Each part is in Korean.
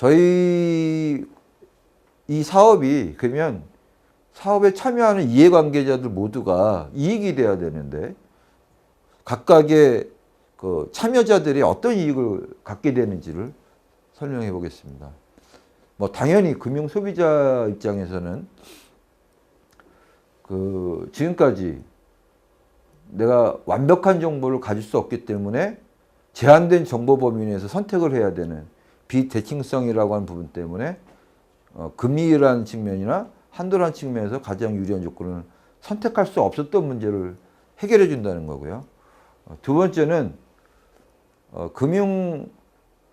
저희 이 사업이 그러면 사업에 참여하는 이해관계자들 모두가 이익이 돼야 되는데 각각의 그 참여자들이 어떤 이익을 갖게 되는지를 설명해 보겠습니다. 뭐 당연히 금융 소비자 입장에서는 그 지금까지 내가 완벽한 정보를 가질 수 없기 때문에 제한된 정보 범위 내에서 선택을 해야 되는 비대칭성이라고 하는 부분 때문에 어, 금리라는 측면이나 한도라는 측면에서 가장 유리한 조건을 선택할 수 없었던 문제를 해결해 준다는 거고요. 어, 두 번째는 어, 금융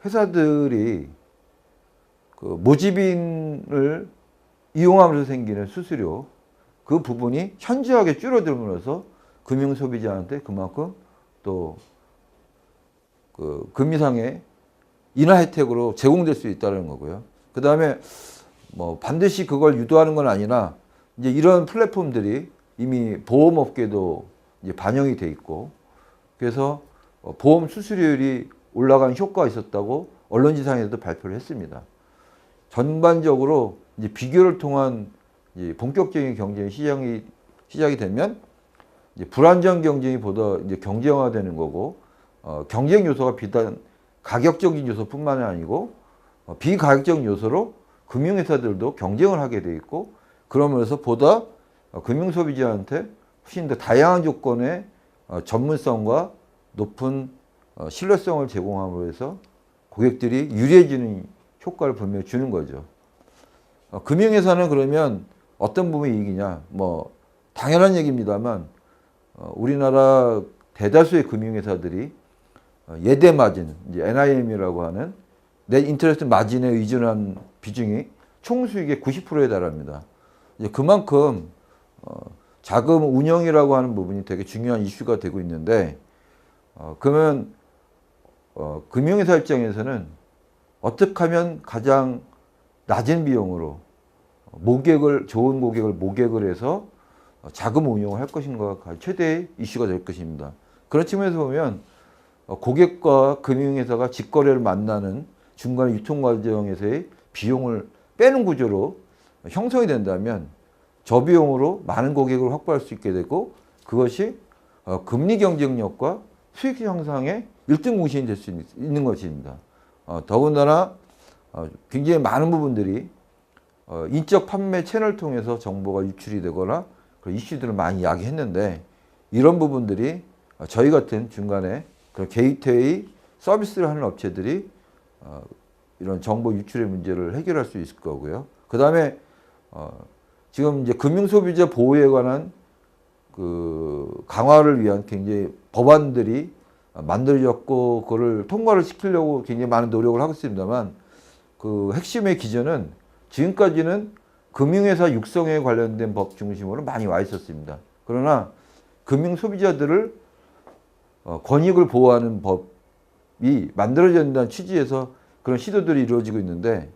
회사들이 그 모집인을 이용하면서 생기는 수수료 그 부분이 현저하게 줄어들면서 금융 소비자한테 그만큼 또 그 금리상의 인하 혜택으로 제공될 수 있다는 거고요. 그 다음에 뭐 반드시 그걸 유도하는 건 아니라 이제 이런 플랫폼들이 이미 보험업계도 이제 반영이 돼 있고 그래서 어, 보험 수수료율이 올라간 효과가 있었다고 언론지상에서도 발표를 했습니다. 전반적으로 이제 비교를 통한 이제 본격적인 경쟁이 시장이 시작이 되면 이제 불안정 경쟁이 보다 이제 경쟁화되는 거고 어, 경쟁 요소가 비단 가격적인 요소뿐만이 아니고 어, 비가격적 요소로 금융회사들도 경쟁을 하게 돼 있고 그러면서 보다 어, 금융 소비자한테 훨씬 더 다양한 조건의 어, 전문성과 높은 어, 신뢰성을 제공함으로 해서 고객들이 유리해지는 효과를 분명히 주는 거죠. 어, 금융회사는 그러면 어떤 부분이 이익이냐? 뭐 당연한 얘기입니다만 어, 우리나라 대다수의 금융회사들이 어, 예대 마진, 이제 NIM이라고 하는 내 인터레스트 마진에 의존한 비중이 총 수익의 90%에 달합니다. 이제 그만큼 어, 자금 운영이라고 하는 부분이 되게 중요한 이슈가 되고 있는데 어, 그러면 어, 금융회사 입장에서는 어떻게 하면 가장 낮은 비용으로 모객을 좋은 고객을 모객을 해서 자금 운용을 할 것인가가 최대의 이슈가 될 것입니다. 그런 측면에서 보면 어, 고객과 금융회사가 직거래를 만나는 중간 유통 과정에서의 비용을 빼는 구조로 형성이 된다면 저 비용으로 많은 고객을 확보할 수 있게 되고 그것이 어, 금리 경쟁력과 수익 향상의 일등 공신이 될 수 있는 것입니다. 어, 더군다나 어, 굉장히 많은 부분들이 어, 인적 판매 채널 통해서 정보가 유출이 되거나 그 이슈들을 많이 이야기했는데 이런 부분들이 어, 저희 같은 중간에 그런 게이트웨이 서비스를 하는 업체들이 어, 이런 정보 유출의 문제를 해결할 수 있을 거고요. 그 다음에 어, 지금 이제 금융 소비자 보호에 관한 그 강화를 위한 굉장히 법안들이 만들어졌고 그거를 통과를 시키려고 굉장히 많은 노력을 하고 있습니다만 그 핵심의 기전은 지금까지는 금융회사 육성에 관련된 법 중심으로 많이 와 있었습니다. 그러나 금융 소비자들을 어, 권익을 보호하는 법이 만들어져야 된다는 취지에서 그런 시도들이 이루어지고 있는데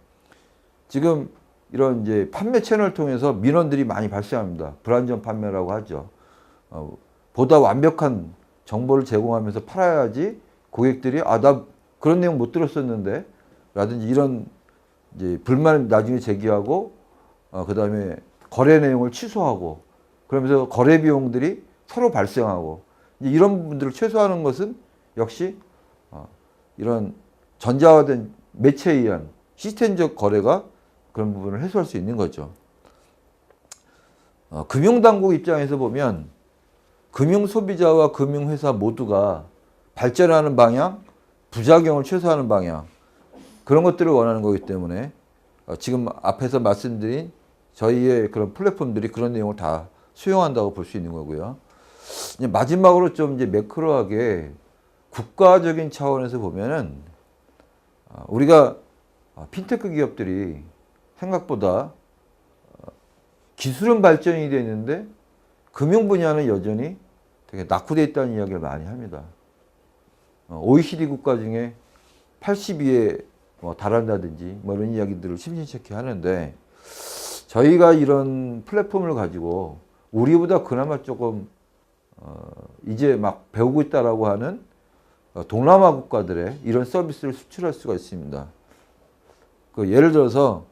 지금 이런 이제 판매 채널을 통해서 민원들이 많이 발생합니다. 불안전 판매라고 하죠. 어, 보다 완벽한 정보를 제공하면서 팔아야지 고객들이 아 나 그런 내용 못 들었었는데 라든지 이런 이제 불만을 나중에 제기하고 어, 그다음에 거래 내용을 취소하고 그러면서 거래 비용들이 서로 발생하고 이런 부분들을 최소화하는 것은 역시 어, 이런 전자화된 매체에 의한 시스템적 거래가 그런 부분을 해소할 수 있는 거죠. 어, 금융당국 입장에서 보면 금융 소비자와 금융회사 모두가 발전하는 방향, 부작용을 최소화하는 방향 그런 것들을 원하는 거기 때문에 어, 지금 앞에서 말씀드린 저희의 그런 플랫폼들이 그런 내용을 다 수용한다고 볼 수 있는 거고요. 마지막으로 좀 이제 매크로하게 국가적인 차원에서 보면은 어, 우리가 어, 핀테크 기업들이 생각보다 어, 기술은 발전이 되어 있는데 금융 분야는 여전히 되게 낙후되어 있다는 이야기를 많이 합니다. 어, OECD 국가 중에 80위에 뭐 달한다든지 뭐 이런 이야기들을 심심찮게 하는데 저희가 이런 플랫폼을 가지고 우리보다 그나마 조금 어, 이제 막 배우고 있다라고 하는 어, 동남아 국가들의 이런 서비스를 수출할 수가 있습니다. 그 예를 들어서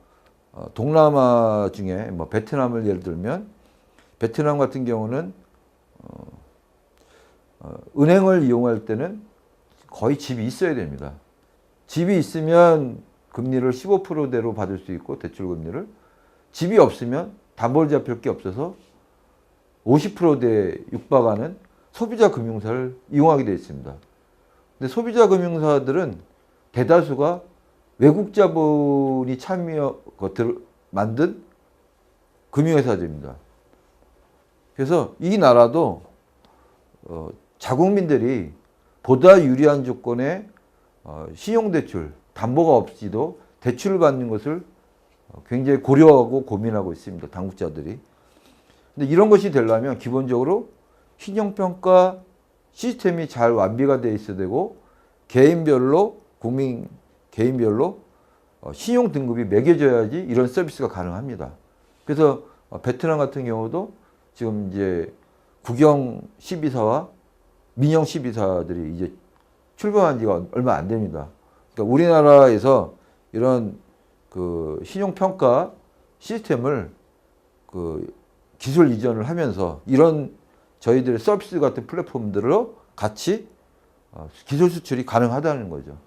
어, 동남아 중에 뭐 베트남을 예를 들면 베트남 같은 경우는 어, 어, 은행을 이용할 때는 거의 집이 있어야 됩니다. 집이 있으면 금리를 15%대로 받을 수 있고 대출 금리를 집이 없으면 담보를 잡힐 게 없어서 50%대에 육박하는 소비자 금융사를 이용하게 되어 있습니다. 근데 소비자 금융사들은 대다수가 외국 자본이 참여 것들을 만든 금융회사들입니다. 그래서 이 나라도 어, 자국민들이 보다 유리한 조건의 어, 신용대출, 담보가 없이도 대출을 받는 것을 어, 굉장히 고려하고 고민하고 있습니다. 당국자들이. 근데 이런 것이 되려면 기본적으로 신용평가 시스템이 잘 완비가 되어 있어야 되고 개인별로 국민 개인별로 어, 신용 등급이 매겨져야지 이런 서비스가 가능합니다. 그래서 어, 베트남 같은 경우도 지금 이제 국영 12사와 민영 12사들이 이제 출범한 지가 얼마 안 됩니다. 그러니까 우리나라에서 이런 그 신용 평가 시스템을 그 기술 이전을 하면서 이런 저희들의 서비스 같은 플랫폼들로 같이 어, 기술 수출이 가능하다는 거죠.